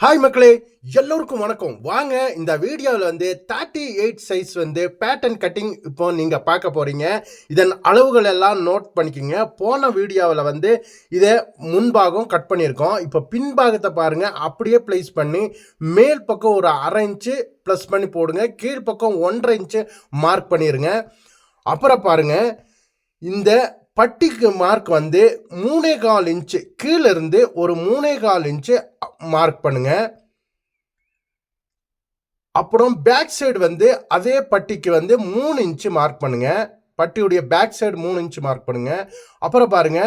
Hi மக்களே. எல்லோருக்கும் வணக்கம். வாங்க இந்த வீடியோவில் வந்து தேர்ட்டி எயிட் சைஸ் வந்து பேட்டர்ன் கட்டிங் இப்போ நீங்கள் பார்க்க போகிறீங்க இதன் அளவுகள் எல்லாம் நோட் பண்ணிக்கோங்க. போன வீடியோவில் வந்து இதை முன்பாகம் கட் பண்ணியிருக்கோம். இப்போ பின்பாகத்தை பாருங்கள் அப்படியே ப்ளேஸ் பண்ணி மேல் பக்கம் ஒரு அரை இன்ச்சு ப்ளஸ் பண்ணி போடுங்க. கீழ்ப்பக்கம் ஒன்றரை இன்ச்சு மார்க் பண்ணிடுங்க அப்புறம் பாருங்கள் இந்த பட்டிக்கு மார்க் வந்து மூணே கால் இன்ச்சு கீழே இருந்து ஒரு மூணே கால் இன்ச்சு மார்க் பண்ணுங்க. அப்புறம் பேக் சைடு வந்து அதே பட்டிக்கு வந்து மூணு இன்ச்சு மார்க் பண்ணுங்க. பட்டியுடைய பேக் சைடு மூணு இன்ச்சு மார்க் பண்ணுங்க. அப்புறம் பாருங்க.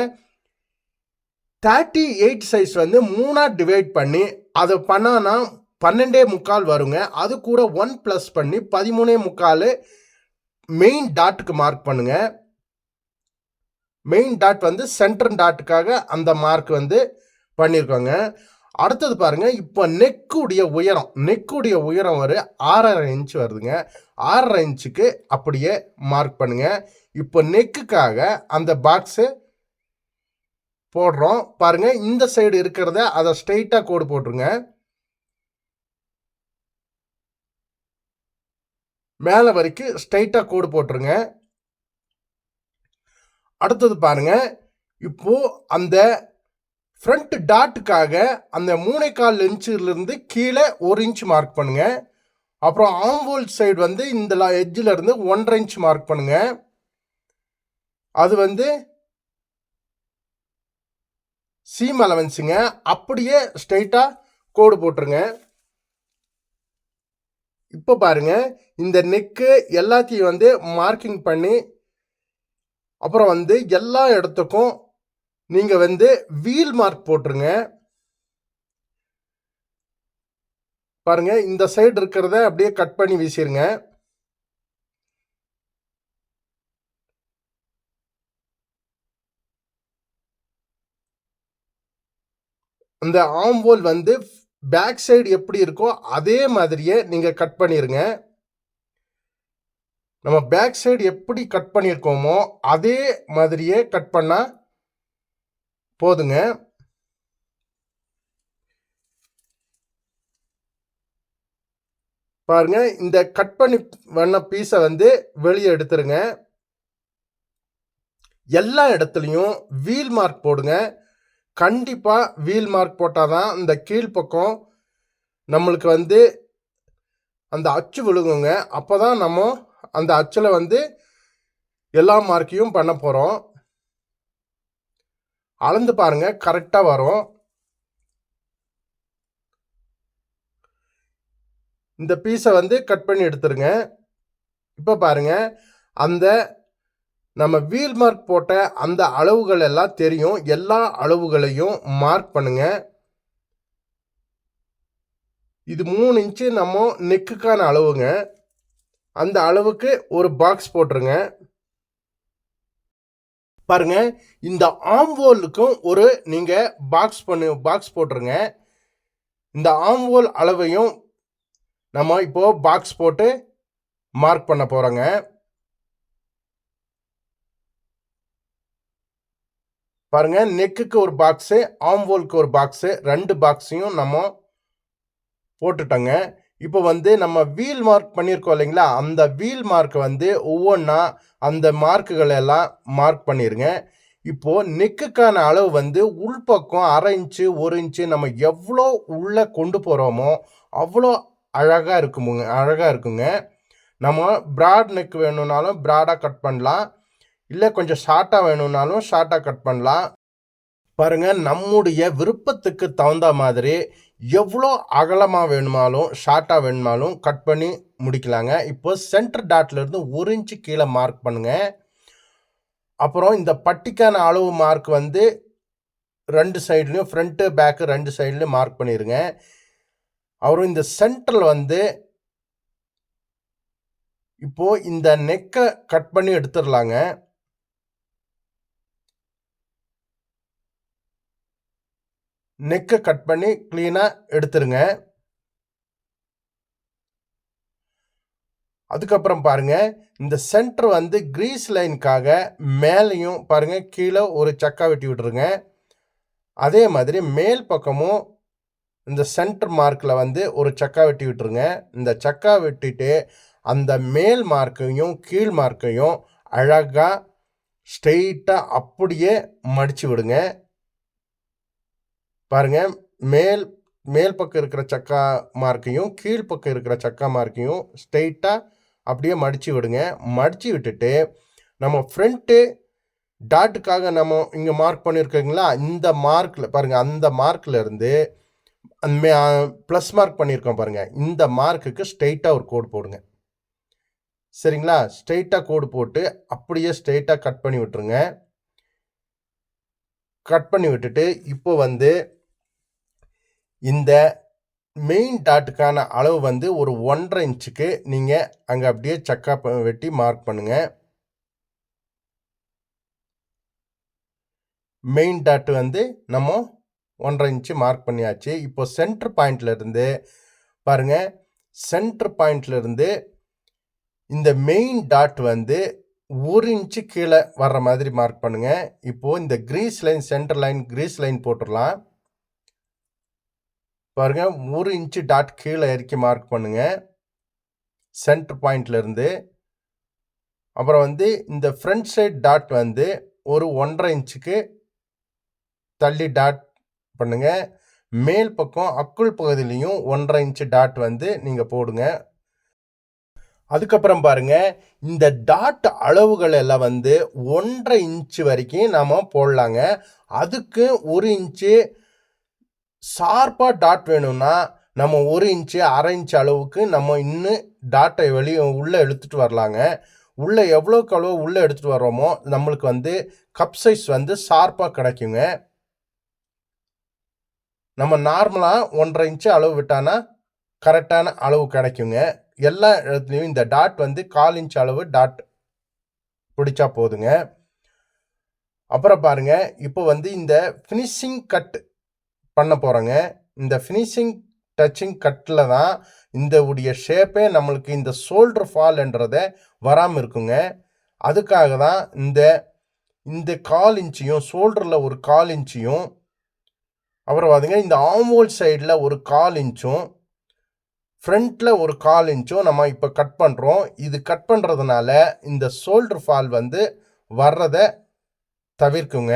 தேர்ட்டி எயிட் சைஸ் வந்து மூணாக டிவைட் பண்ணி அதை பண்ணானா பன்னெண்டே முக்கால் வருங்க. அது கூட ஒன் ப்ளஸ் பண்ணி பதிமூணே முக்கால் மெயின் டாட்டுக்கு மார்க் பண்ணுங்கள் மெயின் டாட் வந்து சென்டர் டாட்டுக்காக அந்த மார்க் வந்து பண்ணியிருக்கோங்க அடுத்தது பாருங்க இப்போ நெக்குடைய உயரம் நெக்குடைய உயரம் ஒரு ஆறரை இன்ச் வருதுங்க. ஆறரை இன்ச்சுக்கு அப்படியே மார்க் பண்ணுங்க. இப்போ நெக்குக்காக அந்த பாக்ஸு போடுறோம். பாருங்கள் இந்த சைடு இருக்கிறத அதை ஸ்ட்ரெயிட்டாக கோடு போட்டுருங்க. மேலே வரைக்கும் ஸ்ட்ரைட்டாக கோடு போட்டுருங்க. அடுத்தது பாருங்க. இப்போ அந்த ஃப்ரண்ட் டாட்டுக்காக அந்த மூணே கால் இன்ச்சிலிருந்து கீழே ஒரு இன்ச் மார்க் பண்ணுங்க. அப்புறம் ஆம்போல் சைடு வந்து இந்த எஜ்ஜில் இருந்து ஒன்றரை இன்ச் மார்க் பண்ணுங்க. அது வந்து சீம் அலவன்ஸுங்க அப்படியே ஸ்ட்ரைட்டாக கோடு போட்டுருங்க. இப்போ பாருங்க. இந்த நெக்கு எல்லாத்தையும் வந்து மார்க்கிங் பண்ணி அப்புறம் வந்து எல்லா இடத்துக்கும் நீங்கள் வந்து வீல் மார்க் போட்டுருங்க. பாருங்க இந்த சைடு இருக்கிறத அப்படியே கட் பண்ணி வீசிருங்க. அந்த ஆம்போல் வந்து பேக் சைடு எப்படி இருக்கோ அதே மாதிரியே நீங்கள் கட் பண்ணிடுங்க நம்ம பேக் சைடு எப்படி கட் பண்ணியிருக்கோமோ அதே மாதிரியே கட் பண்ணால் போதுங்க. பாருங்க இந்த கட் பண்ணி பண்ண பீஸை வந்து வெளியே எடுத்துருங்க. எல்லா இடத்துலையும் வீல் மார்க் போடுங்க. கண்டிப்பாக வீல் மார்க் போட்டால் தான் இந்த கீழ்ப்பக்கம் நம்மளுக்கு வந்து அந்த அச்சு விழுகுங்க. அப்போ தான் நம்ம அந்த அச்சில் வந்து எல்லா மார்க்கையும் பண்ண போகிறோம் அளந்து பாருங்க கரெக்டாக வரும். இந்த பீஸை வந்து கட் பண்ணி எடுத்துருங்க. இப்போ பாருங்க அந்த நம்ம வீல் மார்க் போட்ட அந்த அளவுகள் எல்லாம் தெரியும். எல்லா அளவுகளையும் மார்க் பண்ணுங்க. இது மூணு இன்ச்சு நம்ம நெக்குக்கான அளவுங்க. அந்த அளவுக்கு ஒரு பாக்ஸ் போட்டுருங்க. பாருங்க இந்த ஆம்வோலுக்கும் ஒரு நீங்கள் பாக்ஸ் பண்ணு பாக்ஸ் போட்டுருங்க. இந்த ஆம்வோல் அளவையும் நம்ம இப்போ பாக்ஸ் போட்டு மார்க் பண்ண போகிறோங்க பாருங்க நெக்குக்கு ஒரு பாக்ஸு ஆம்வோலுக்கு ஒரு பாக்ஸு ரெண்டு பாக்ஸையும் நம்ம போட்டுட்டோங்க. இப்போ வந்து நம்ம வீல் மார்க் பண்ணியிருக்கோம் இல்லைங்களா? அந்த வீல் மார்க்கை வந்து ஒவ்வொன்றா அந்த மார்க்குகள் எல்லாம் மார்க் பண்ணிடுங்க இப்போது நெக்குக்கான அளவு வந்து உள்பக்கம் அரை இன்ச்சு ஒரு இன்ச்சு நம்ம எவ்வளோ உள்ளே கொண்டு போகிறோமோ அவ்வளோ அழகாக இருக்குமுங்க அழகாக இருக்குங்க. நம்ம ப்ராட் நெக் வேணும்னாலும் ப்ராடாக கட் பண்ணலாம். இல்லை கொஞ்சம் ஷார்ட்டாக வேணும்னாலும் ஷார்ட்டாக கட் பண்ணலாம். பாருங்கள் நம்முடைய விருப்பத்துக்கு தகுந்த மாதிரி எவ்வளோ அகலமாக வேணுமாலும் ஷார்ட்டாக வேணுமாலும் கட் பண்ணி முடிக்கலாங்க. இப்போ சென்டர் டாட்லேருந்து ஒரு இன்ச்சு கீழே மார்க் பண்ணுங்கள் அப்புறம் இந்த பட்டிக்கான அளவு மார்க் வந்து ரெண்டு சைட்லேயும் ஃப்ரண்ட்டு பேக்கு ரெண்டு சைட்லேயும் மார்க் பண்ணிடுங்க அப்புறம் இந்த சென்ட்ரல் வந்து இப்போது இந்த நெக்கை கட் பண்ணி எடுத்துடலாங்க. நெக்கை கட் பண்ணி க்ளீனாக எடுத்துருங்க. அதுக்கப்புறம் பாருங்கள் இந்த சென்டர் வந்து க்ரீஸ் லைனுக்காக மேலேயும் பாருங்கள் கீழே ஒரு சக்கா வெட்டி விட்டுருங்க. அதே மாதிரி மேல் பக்கமும் இந்த சென்டர் மார்க்கில் வந்து ஒரு சக்கா வெட்டி விட்டுருங்க. இந்த சக்கா வெட்டிட்டு அந்த மேல் மார்க்கையும் கீழ் மார்க்கையும் அழகாக ஸ்ட்ரெயிட்டாக அப்படியே மடித்து விடுங்க. பாருங்கள் மேல் மேல் பக்கம் இருக்கிற சக்கா மார்க்கையும் கீழ் பக்கம் இருக்கிற சக்கா மார்க்கையும் ஸ்ட்ரெயிட்டாக அப்படியே மடித்து விடுங்க. மடித்து விட்டுட்டு நம்ம ஃப்ரண்ட்டு டாட்டுக்காக நம்ம இங்கே மார்க் பண்ணியிருக்கீங்களா இந்த மார்க்கில் பாருங்கள் அந்த மார்க்கில் இருந்து ப்ளஸ் மார்க் பண்ணியிருக்கோம் பாருங்கள் இந்த மார்க்குக்கு ஸ்ட்ரெயிட்டாக ஒரு கோடு போடுங்க. சரிங்களா? ஸ்ட்ரெயிட்டாக கோடு போட்டு அப்படியே ஸ்ட்ரெயிட்டாக கட் பண்ணி விட்டுருங்க. கட் பண்ணி விட்டுட்டு இப்போ வந்து இந்த மெயின் டாட்டுக்கான அளவு வந்து ஒரு ஒன்றரை இன்ச்சுக்கு நீங்கள் அங்கே அப்படியே சக்கா வெட்டி மார்க் பண்ணுங்கள் மெயின் டாட் வந்து நம்ம ஒன்றரை இன்ச்சு மார்க் பண்ணியாச்சு. இப்போ சென்டர் பாயிண்ட்லேருந்து இருந்து பாருங்க. சென்டர் பாயிண்ட்லருந்து இந்த மெயின் டாட் வந்து ஒரு இன்ச்சு கீழே வர்ற மாதிரி மார்க் பண்ணுங்கள் இப்போது இந்த crease line centre line crease line போட்டுடலாம். பாருங்க ஒரு இன்ச்சு டாட் கீழே இறக்கி மார்க் பண்ணுங்க. சென்டர் பாயிண்ட்லேருந்து அப்புறம் வந்து இந்த ஃப்ரண்ட் சைடு டாட் வந்து ஒரு ஒன்றரை இன்ச்சுக்கு தள்ளி டாட் பண்ணுங்க. மேல் பக்கம் அக்குள் பகுதியிலையும் ஒன்றரை இன்ச்சு டாட் வந்து நீங்கள் போடுங்க. அதுக்கப்புறம் பாருங்க இந்த டாட் அளவுகள் எல்லாம் வந்து ஒன்றரை இன்ச்சு வரைக்கும் நாம் போடலாங்க. அதுக்கு ஒரு இன்ச்சு ஷார்ப்பாக டாட் வேணும்னா நம்ம ஒரு இன்ச்சு அரை இன்ச்சு அளவுக்கு நம்ம இன்னும் டாட்டை வெளியே உள்ளே எடுத்துகிட்டு வரலாங்க. உள்ளே எவ்வளோக்கு அளவு உள்ளே எடுத்துகிட்டு வர்றோமோ நம்மளுக்கு வந்து கப் சைஸ் வந்து ஷார்ப்பாக கிடைக்குங்க. நம்ம நார்மலாக ஒன்றரை இன்ச்சு அளவு விட்டானா கரெக்டான அளவு கிடைக்குங்க. எல்லா இடத்துலையும் இந்த டாட் வந்து கால் இன்ச் அளவு டாட் பிடிச்சா போதுங்க. அப்புறம் பாருங்க இப்போ வந்து இந்த ஃபினிஷிங் கட் பண்ண போகிறோங்க இந்த ஃபினிஷிங் டச்சிங் கட்டில் தான் இந்த உடைய ஷேப்பே நம்மளுக்கு இந்த ஷோல்டர் ஃபால்ன்றத வராமல் இருக்குங்க. அதுக்காக தான் இந்த இந்த கால் இன்ச்சையும் ஷோல்டரில் ஒரு கால் இன்ச்சையும் அப்புறம் பார்த்திங்க இந்த ஆம்போல் சைடில் ஒரு கால் இன்ச்சும் ஃப்ரண்ட்டில் ஒரு கால் இன்ச்சும் நம்ம இப்போ கட் பண்ணுறோம் இது கட் பண்ணுறதுனால இந்த ஷோல்டர் ஃபால் வந்து வர்றதை தவிர்க்குங்க.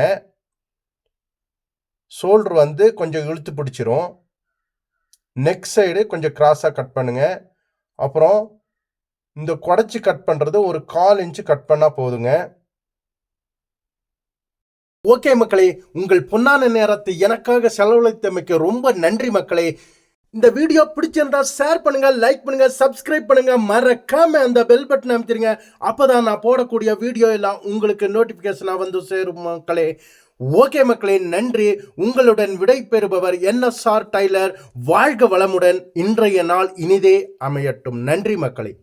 ஷோல்டர் வந்து கொஞ்சம் இழுத்து பிடிச்சிரும். நெக் சைடு கொஞ்சம் கிராஸாக கட் பண்ணுங்க. அப்புறம் இந்த குடச்சி கட் பண்ணுறது ஒரு கால் இன்ச்சு கட் பண்ணால் போதுங்க. ஓகே மக்களே உங்கள் பொன்னான நேரத்தை எனக்காக செலவழித்தமைக்கு ரொம்ப நன்றி மக்களே. இந்த வீடியோ பிடிச்சிருந்தா ஷேர் பண்ணுங்க லைக் பண்ணுங்க சப்ஸ்கிரைப் பண்ணுங்க. மறக்காம அந்த பெல் பட்டன் அமைச்சிருங்க அப்போதான் நான் போடக்கூடிய வீடியோ எல்லாம் உங்களுக்கு நோட்டிஃபிகேஷனாக வந்து சேரும் மக்களே. ஓகே மக்களே நன்றி. உங்களுடன் விடை பெறுபவர் என்எஸ்ஆர் டைலர். வாழ்க வளமுடன். இன்றைய நாள் இனிதே அமையட்டும். நன்றி மக்களே.